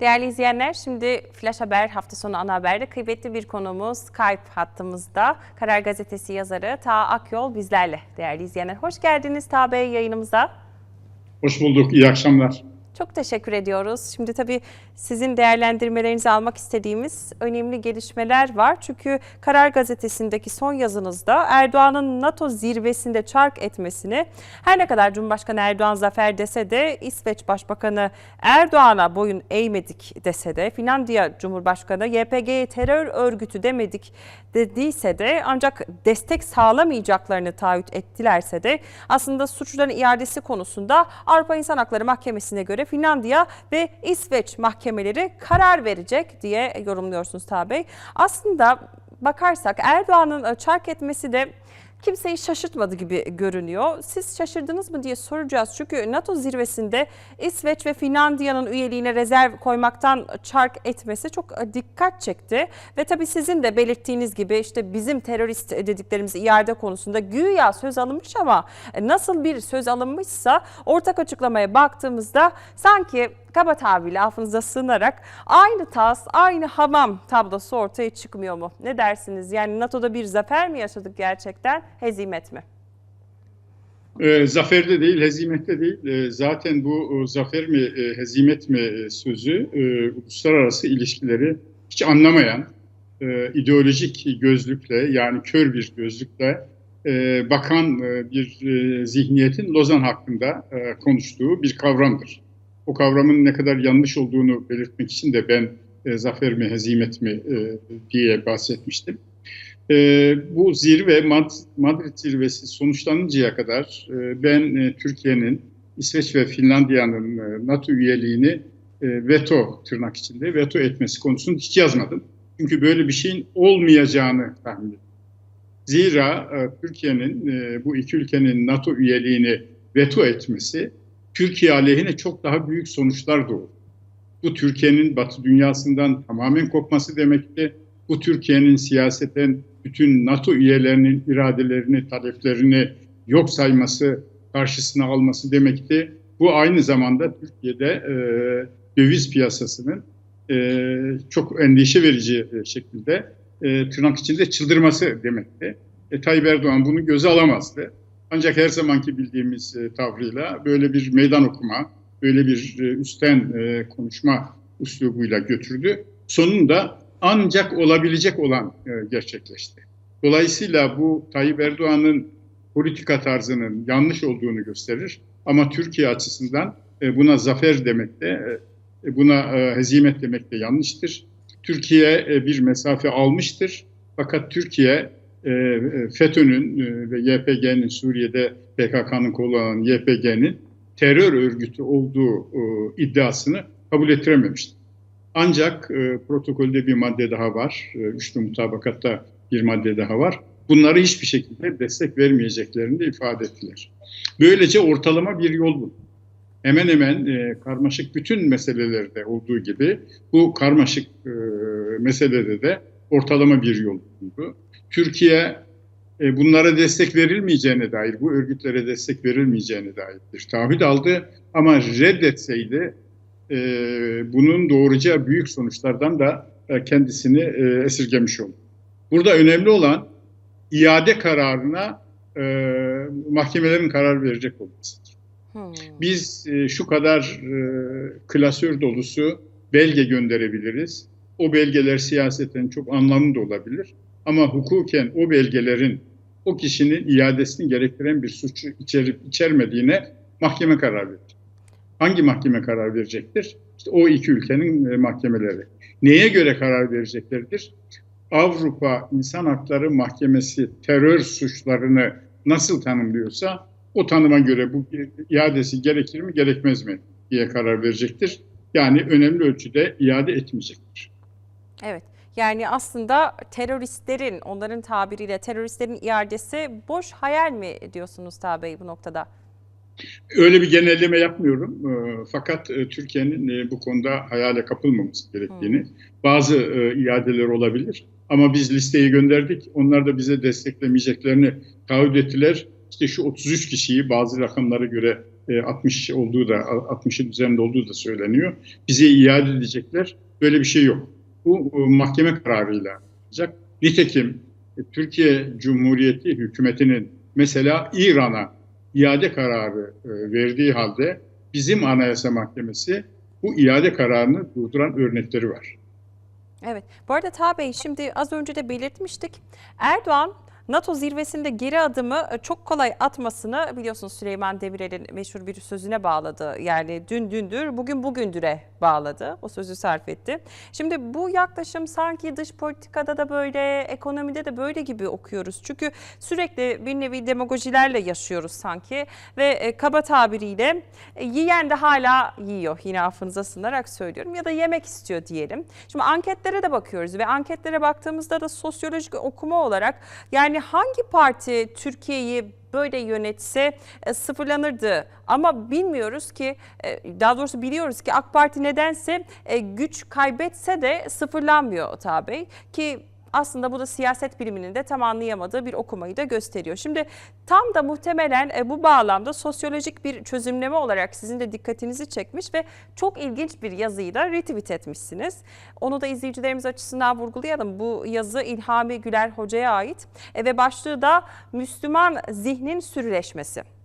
Değerli izleyenler şimdi Flash Haber hafta sonu ana haberde kıymetli bir konuğumuz Skype hattımızda. Karar Gazetesi yazarı Ta Akyol bizlerle. Değerli izleyenler hoş geldiniz Ta Bey yayınımıza. Hoş bulduk, iyi akşamlar. Çok teşekkür ediyoruz. Şimdi tabii sizin değerlendirmelerinizi almak istediğimiz önemli gelişmeler var. Çünkü Karar Gazetesi'ndeki son yazınızda Erdoğan'ın NATO zirvesinde çark etmesini her ne kadar Cumhurbaşkanı Erdoğan zafer dese de İsveç Başbakanı Erdoğan'a boyun eğmedik dese de Finlandiya Cumhurbaşkanı YPG'ye terör örgütü demedik dediyse de ancak destek sağlamayacaklarını taahhüt ettilerse de aslında suçluların iadesi konusunda Avrupa İnsan Hakları Mahkemesi'ne göre Finlandiya ve İsveç mahkemeleri karar verecek diye yorumluyorsunuz Bey. Aslında bakarsak Erdoğan'ın çark etmesi de kimseyi şaşırtmadı gibi görünüyor. Siz şaşırdınız mı diye soracağız. Çünkü NATO zirvesinde İsveç ve Finlandiya'nın üyeliğine rezerv koymaktan çark etmesi çok dikkat çekti. Ve tabii sizin de belirttiğiniz gibi işte bizim terörist dediklerimiz iade konusunda güya söz alınmış ama nasıl bir söz alınmışsa ortak açıklamaya baktığımızda sanki kaba tabirle affınıza sığınarak aynı tas, aynı hamam tablosu ortaya çıkmıyor mu? Ne dersiniz? Yani NATO'da bir zafer mi yaşadık gerçekten, hezimet mi? E, zaferde değil, hezimette değil. E, zaten bu e, zafer mi, e, hezimet mi e, sözü e, uluslararası ilişkileri hiç anlamayan, e, ideolojik gözlükle yani kör bir gözlükle e, bakan e, bir e, zihniyetin Lozan hakkında e, konuştuğu bir kavramdır. O kavramın ne kadar yanlış olduğunu belirtmek için de ben e, zafer mi, hezimet mi e, diye bahsetmiştim. E, bu zirve, Madrid zirvesi sonuçlanıncaya kadar e, ben e, Türkiye'nin, İsveç ve Finlandiya'nın e, NATO üyeliğini e, veto tırnak içinde veto etmesi konusunu hiç yazmadım. Çünkü böyle bir şeyin olmayacağını tahmin ediyorum. Zira e, Türkiye'nin e, bu iki ülkenin NATO üyeliğini veto etmesi Türkiye aleyhine çok daha büyük sonuçlar doğurur. Bu Türkiye'nin Batı dünyasından tamamen kopması demekti. Bu Türkiye'nin siyaseten bütün NATO üyelerinin iradelerini, taleplerini yok sayması, karşısına alması demekti. Bu aynı zamanda Türkiye'de e, döviz piyasasının e, çok endişe verici şekilde e, tırnak içinde çıldırması demekti. E, Tayyip Erdoğan bunu göze alamazdı. Ancak her zamanki bildiğimiz e, tavrıyla böyle bir meydan okuma, böyle bir e, üstten e, konuşma üslubuyla götürdü. Sonunda ancak olabilecek olan e, gerçekleşti. Dolayısıyla bu Tayyip Erdoğan'ın politika tarzının yanlış olduğunu gösterir. Ama Türkiye açısından e, buna zafer demek de, e, buna e, hezimet demek de yanlıştır. Türkiye e, bir mesafe almıştır. Fakat Türkiye FETÖ'nün e, ve YPG'nin Suriye'de PKK'nın kullanan YPG'nin terör örgütü olduğu e, iddiasını kabul ettirememiştir. Ancak e, protokolde bir madde daha var. E, üçlü mutabakatta bir madde daha var. Bunları hiçbir şekilde destek vermeyeceklerini de ifade ettiler. Böylece ortalama bir yol buldu. Hemen hemen e, karmaşık bütün meselelerde olduğu gibi bu karmaşık e, meselede de ortalama bir yol buldu. Türkiye e, bunlara destek verilmeyeceğine dair, bu örgütlere destek verilmeyeceğine dair bir taahhüt aldı. Ama reddetseydi e, bunun doğuracağı büyük sonuçlardan da e, kendisini e, esirgemiş oldu. Burada önemli olan iade kararına e, mahkemelerin karar verecek olmasıdır. Hmm. Biz e, şu kadar e, klasör dolusu belge gönderebiliriz. O belgeler siyaseten çok anlamlı da olabilir. Ama hukuken o belgelerin o kişinin iadesini gerektiren bir suçu içerip içermediğine mahkeme karar verecek. Hangi mahkeme karar verecektir? İşte o iki ülkenin mahkemeleri. Neye göre karar vereceklerdir? Avrupa İnsan Hakları Mahkemesi terör suçlarını nasıl tanımlıyorsa o tanıma göre bu iadesi gerekir mi gerekmez mi diye karar verecektir. Yani önemli ölçüde iade etmeyecektir. Evet. Yani aslında teröristlerin, onların tabiriyle teröristlerin iadesi boş hayal mi diyorsunuz Bey bu noktada? Öyle bir genelleme yapmıyorum. Fakat Türkiye'nin bu konuda hayale kapılmaması gerektiğini, hmm. bazı iadeler olabilir. Ama biz listeyi gönderdik. Onlar da bize desteklemeyeceklerini taahhüt ettiler. İşte şu 33 kişiyi bazı rakamlara göre e, 60 olduğu da 60'ın üzerinde olduğu da söyleniyor. Bize iade edecekler. Böyle bir şey yok. Bu mahkeme kararıyla olacak. Nitekim e, Türkiye Cumhuriyeti hükümetinin mesela İran'a iade kararı e, verdiği halde bizim Anayasa Mahkemesi bu iade kararını durduran örnekleri var. Evet. Bu arada Taha Bey şimdi az önce de belirtmiştik. Erdoğan NATO zirvesinde geri adımı e, çok kolay atmasını biliyorsunuz Süleyman Demirel'in meşhur bir sözüne bağladı. Yani dün dündür, bugün bugündüre bağladı. O sözü sarf etti. Şimdi bu yaklaşım sanki dış politikada da böyle, ekonomide de böyle gibi okuyoruz. Çünkü sürekli bir nevi demagojilerle yaşıyoruz sanki ve e, kaba tabiriyle e, yiyen de hala yiyor. Yine affınıza sığınarak söylüyorum ya da yemek istiyor diyelim. Şimdi anketlere de bakıyoruz ve anketlere baktığımızda da sosyolojik okuma olarak yani hangi parti Türkiye'yi böyle yönetse e, sıfırlanırdı. Ama bilmiyoruz ki, e, daha doğrusu biliyoruz ki AK Parti nedense e, güç kaybetse de sıfırlanmıyor Taha Bey. Ki aslında bu da siyaset biliminin de tam anlayamadığı bir okumayı da gösteriyor. Şimdi tam da muhtemelen e, bu bağlamda sosyolojik bir çözümleme olarak sizin de dikkatinizi çekmiş ve çok ilginç bir yazıyı da retweet etmişsiniz. Onu da izleyicilerimiz açısından vurgulayalım. Bu yazı İlhami Güler Hoca'ya ait e, ve başlığı da Müslüman zihnin sürüleşmesi.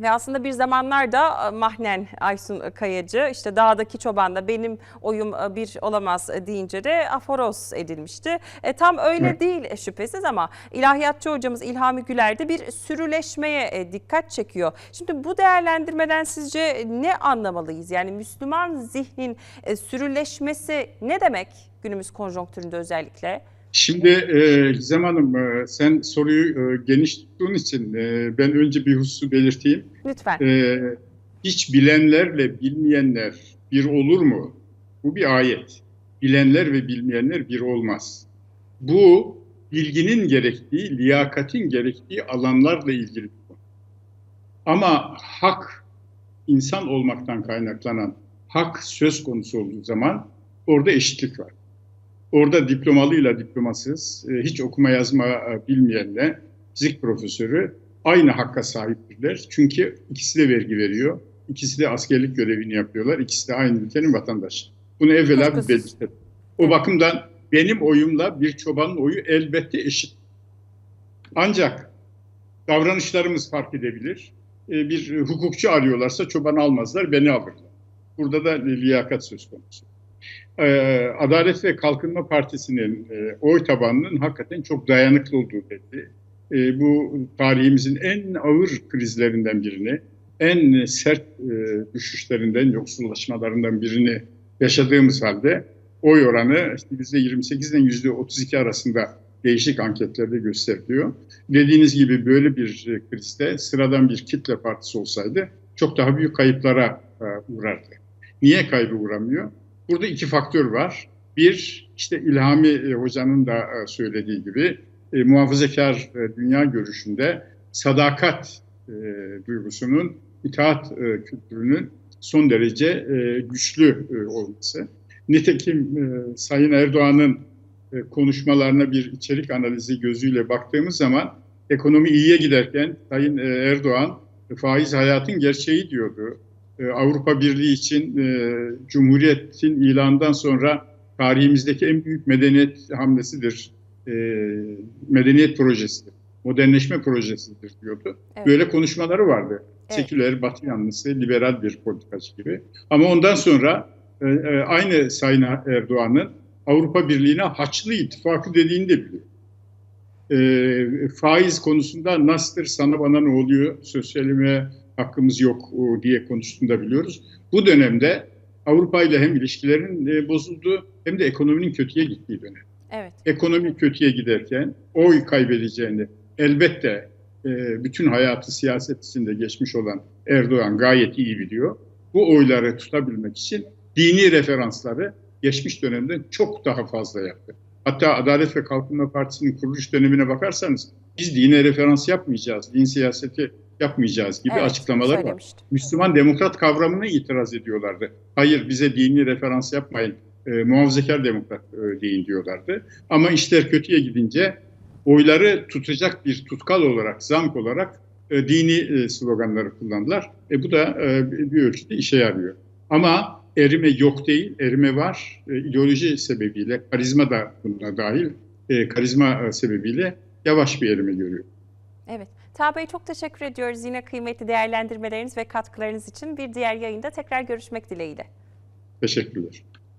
Ve aslında bir zamanlarda e, mahnen Aysun Kayacı işte dağdaki çobanda benim oyum e, bir olamaz deyince de aforoz edilmişti. E, tam öyle Evet. değil şüphesiz ama ilahiyatçı hocamız İlhami Güler de bir sürüleşmeye e, dikkat çekiyor. Şimdi bu değerlendirmeden sizce ne anlamalıyız? Yani Müslüman zihnin sürüleşmesi ne demek günümüz konjonktüründe özellikle? Şimdi e, Gizem Hanım e, sen soruyu e, geniş tuttuğun için e, ben önce bir hususu belirteyim. Lütfen. E, hiç bilenlerle bilmeyenler bir olur mu? Bu bir ayet. Bilenler ve bilmeyenler bir olmaz. Bu bilginin gerektiği, liyakatin gerektiği alanlarla ilgili bir konu. Ama hak, insan olmaktan kaynaklanan hak söz konusu olduğu zaman orada eşitlik var. Orada diplomalıyla diplomasız, e, hiç okuma yazma e, bilmeyenle fizik profesörü aynı hakka sahiptirler. Çünkü ikisi de vergi veriyor, ikisi de askerlik görevini yapıyorlar, ikisi de aynı ülkenin vatandaşı. Bunu evvela bir belirtelim. O bakımdan benim oyumla bir çobanın oyu elbette eşit. Ancak davranışlarımız fark edebilir. E, Bir hukukçu arıyorlarsa çobanı almazlar, beni alırlar. Burada da liyakat söz konusu. Ee, Adalet ve Kalkınma Partisi'nin e, oy tabanının hakikaten çok dayanıklı olduğu belli. E, bu tarihimizin en ağır krizlerinden birini, en sert e, düşüşlerinden, yoksullaşmalarından birini yaşadığımız halde oy oranı işte %28 ile %32 arasında değişik anketlerde gösteriliyor. Dediğiniz gibi böyle bir krizde sıradan bir kitle partisi olsaydı çok daha büyük kayıplara uğrardı. Niye kaybı uğramıyor? Burada iki faktör var. Bir, işte İlhami e, Hoca'nın da e, söylediği gibi e, muhafazakar e, dünya görüşünde sadakat e, duygusunun, itaat e, kültürünün son derece e, güçlü e, olması. Nitekim e, Sayın Erdoğan'ın e, konuşmalarına bir içerik analizi gözüyle baktığımız zaman ekonomi iyiye giderken Sayın e, Erdoğan e, faiz hayatın gerçeği diyordu. E, Avrupa Birliği için e, Cumhuriyet'in ilanından sonra tarihimizdeki en büyük medeniyet hamlesidir. E, medeniyet projesidir. Modernleşme projesidir diyordu. Evet. Böyle konuşmaları vardı. Evet. Seküler, batı yanlısı, liberal bir politikacı gibi. Ama ondan sonra aynı Sayın Erdoğan'ın Avrupa Birliği'ne Haçlı İttifakı dediğini de biliyor. E, faiz konusunda nasıldır, sana bana ne oluyor, sosyalime hakkımız yok o, diye konuştuğunu da biliyoruz. Bu dönemde Avrupa ile hem ilişkilerin e, bozulduğu hem de ekonominin kötüye gittiği dönem. Evet. Ekonomi kötüye giderken oy kaybedeceğini elbette e, bütün hayatı siyaset içinde geçmiş olan Erdoğan gayet iyi biliyor. Bu oyları tutabilmek için dini referansları geçmiş dönemden çok daha fazla yaptı. Hatta Adalet ve Kalkınma Partisi'nin kuruluş dönemine bakarsanız biz dine referans yapmayacağız, din siyaseti yapmayacağız gibi Evet, açıklamalar var. Müslüman demokrat kavramına itiraz ediyorlardı. Hayır bize dini referans yapmayın, e, muhafazakar demokrat e, deyin diyorlardı. Ama işler kötüye gidince oyları tutacak bir tutkal olarak, zank olarak e, dini e, sloganları kullandılar. E, bu da e, bir ölçüde işe yarıyor. Ama erime yok değil, erime var. E, ideoloji sebebiyle, karizma da buna dahil, e, karizma e, sebebiyle yavaş bir erime görüyor. Evet. Taha Bey çok teşekkür ediyoruz yine kıymetli değerlendirmeleriniz ve katkılarınız için. Bir diğer yayında tekrar görüşmek dileğiyle. Teşekkürler.